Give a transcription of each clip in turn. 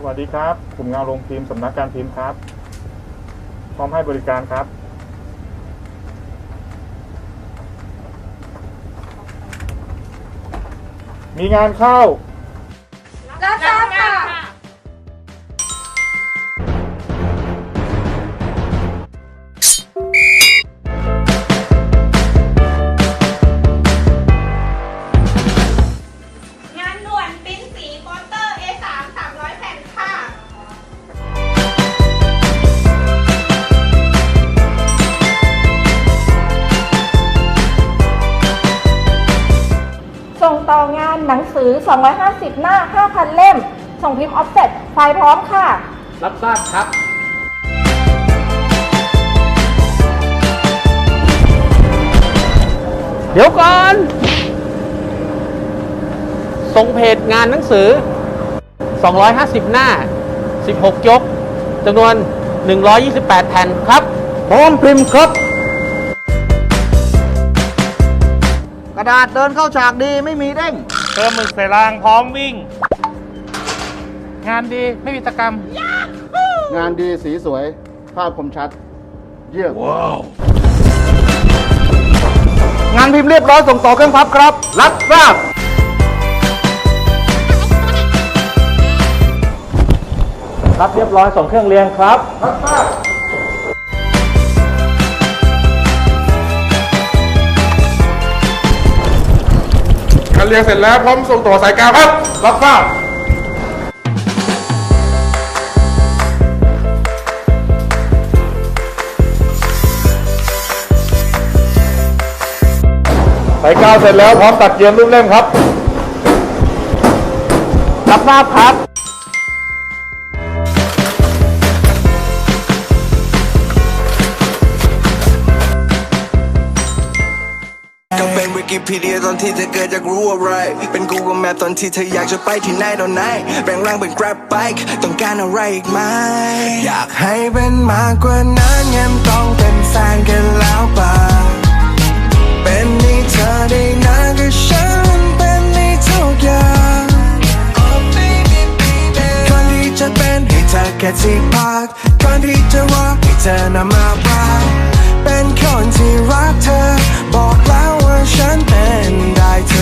สวัสดีครับกลุ่มงานโรงพิมพ์สำนักการพิมพ์ครับ พร้อมให้บริการครับ มีงานเข้า ต่องานหนังสือ 250 หน้า 5,000 เล่ม ส่งพิมพ์ออฟเซ็ตไฟล์พร้อมค่ะ รับทราบครับ เดี๋ยวก่อน ส่งเพจงานหนังสือ 250 หน้า 16 ยกจำนวน 128 แผ่นครับพร้อมพิมพ์ครับ กระดาษเดินเข้าฉากดีไม่มีเด้ง เติมหมึกใส่รางพร้อมวิ่ง งานดีไม่มีตกรรม งานดีสีสวย ภาพคมชัด เยี่ยมงานพิมพ์เรียบร้อยส่งต่อเครื่องพับครับ รับทราบรับเรียบร้อยส่งเครื่องเรียงครับการ เรียงเสร็จแล้วพร้อมส่งต่อสายกาวครับ รับทราบสายกาวเสร็จแล้วพร้อมตัดเยียมรูปเล่มครับ รับทราบครับ กิพีเดียตอนที่เธอเกิดจากรู้อะไร เป็น Google Map ตอนที่เธออยากจะไปที่ไหนตอนไหนแบ่งร่างเป็น Grab Bike ต้องการอะไรอีกไหม อยากให้เป็นมากกว่านั้นยังต้องเป็นแฟนกันแล้วป่ะเป็นนี่เธอได้นานกับฉันเป็นนี่ทุกอย่างก่อนที่จะเป็นให้เธอแค่ที่พักก่อนที่จะรักให้เธอนำมารักเป็นคนที่รักเธอ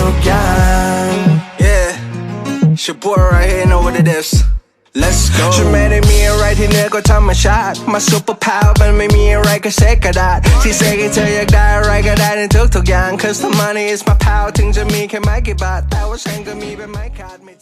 ทุกอย่าง Yeah Shapur right here know what it is Let's go ฉันไม่ได้มีอะไรที่เหนือกว่าธรรมชาติ มาซุปเปอร์พาวมันไม่มีอะไรก็เซ็กกระดาษ ที่เซ็กให้เธออยากได้อะไรก็ได้ในทุกทุกอย่าง Cause the money is my power ถึงจะมีแค่ไม่กี่บาท แต่ว่าฉันก็มีเป็นไม่ขาดไม่